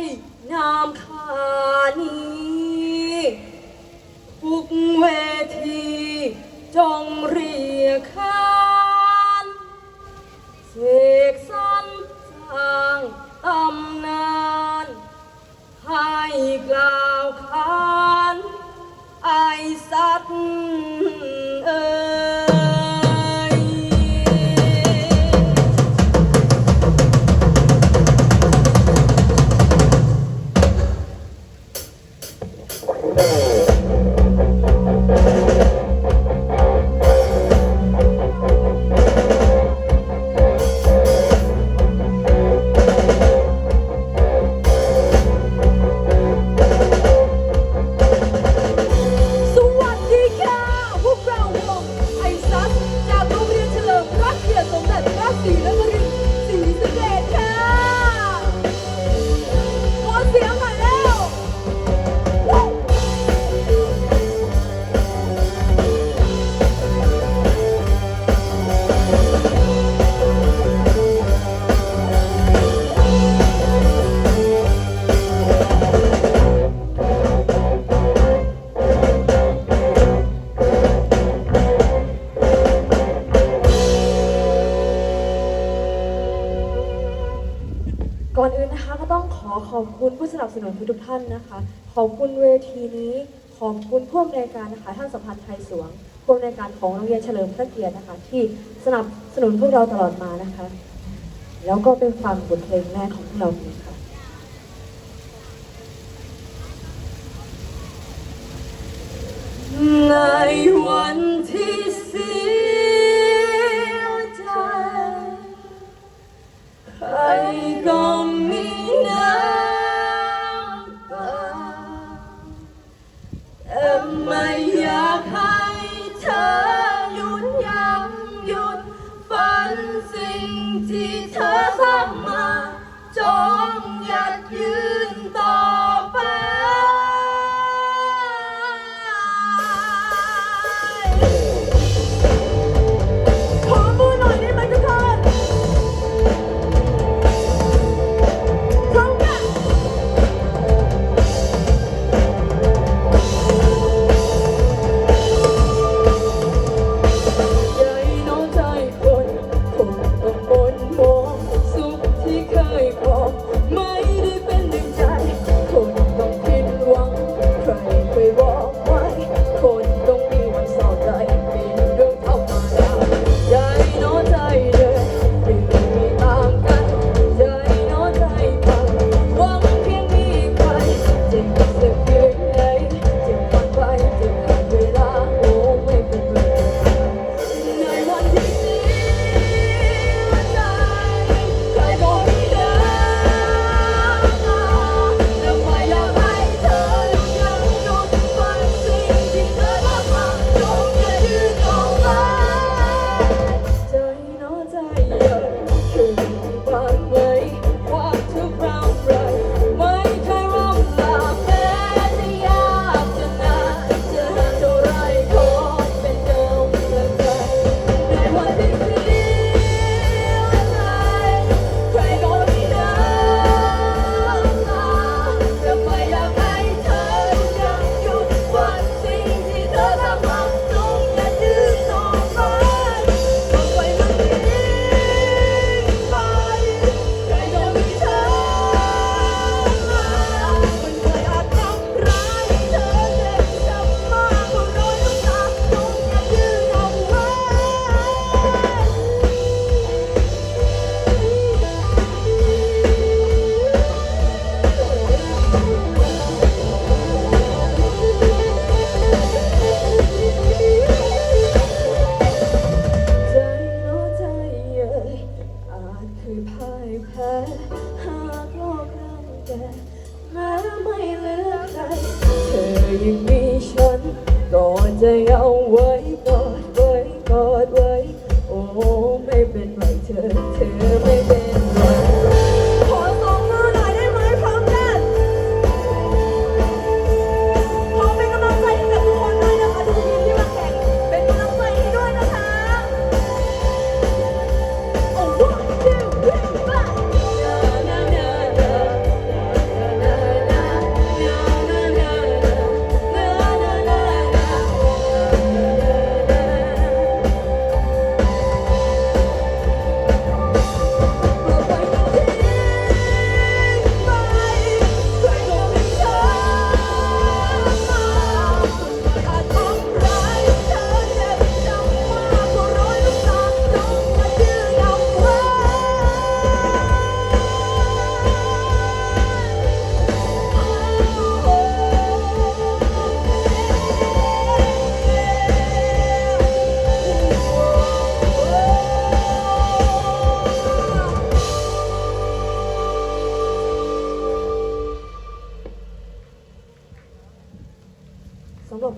ยนามคานีบุกเวทีจงเรียกขานเสกสรรสร้างตำนาน ให้กล่าวขานไอสัตว์ ก่อนอื่นนะคะก็ต้องขอขอบคุณผู้สนับสนุนทุกๆท่านนะคะ ขอบคุณเวทีนี้ ขอบคุณผู้อำนวยการนะคะท่านสัมพันธ์ไทยสวงผู้อำนวยการของโรงเรียนเฉลิมพระเกียรตินะคะ ที่สนับสนุนพวกเราตลอดมานะคะ แล้วก็เป็นฟังบทเพลงแรกของพวกเราค่ะ day oh, away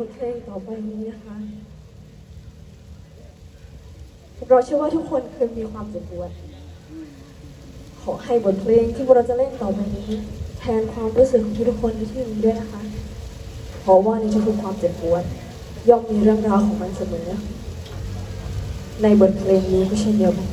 บทเพลงต่อไปนี้นะคะเราเชื่อว่าทุกคนเคยมีความเจ็บปวด ขอให้บทเพลงที่พวกเราจะเล่นต่อไปนี้ แทนความรู้สึกของทุกคนในที่นี้ด้วยนะคะ เพราะว่าในทุกความเจ็บปวด ย่อมมีเรื่องราวของมันเสมอ ในบทเพลงนี้ก็เช่นเดียวกัน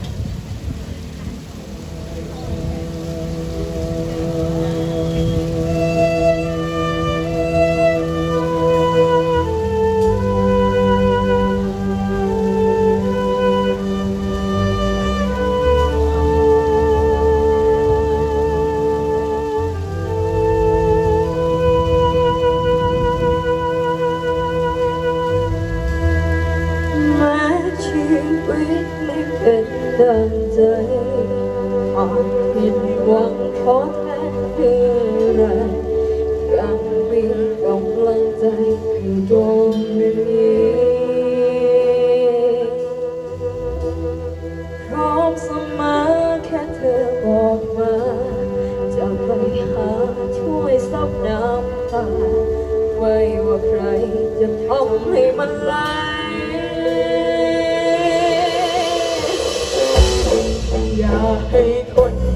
ผิดหวังขอแทนเพื่ออะไรยังมีกำลังใจคือตรงนี้พร้อมเสมอแค่เธอบอกมา จะไปหาช่วยซับน้ำตาไม่ว่าใครจะทำให้มันไหล อย่าให้คน